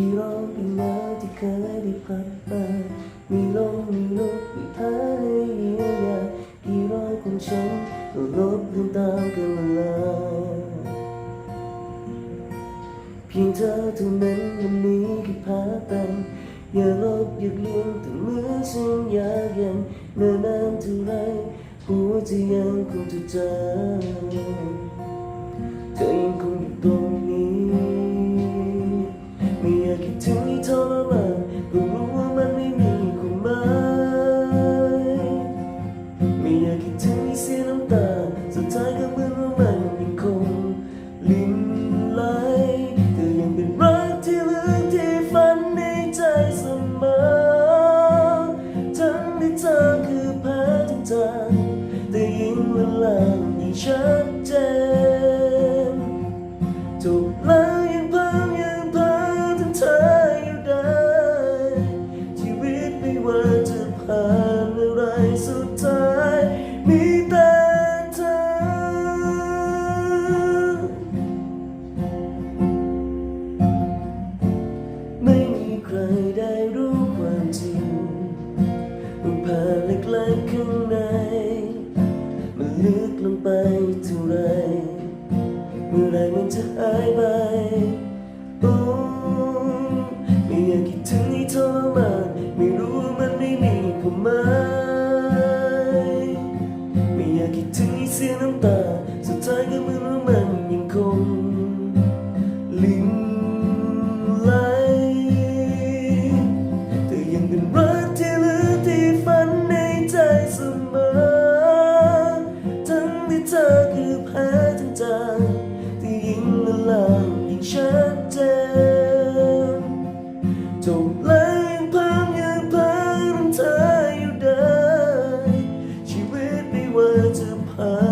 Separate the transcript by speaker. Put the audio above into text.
Speaker 1: กี่รอบกี่แล้วที่เคยได้พัดมามีลมมีลุกมีพาให้เยียวยากี่รอบของฉันก็ลบลืมตามกันเวลาเพียงเธอเท่านั้นวันนี้คือพาเป็นอย่าลบอย่าเลี่ยงแต่เมื่อฉันอยากยังเนิ่นนานเท่าไรหัวใจยังคงจะจำา sinang them. climb.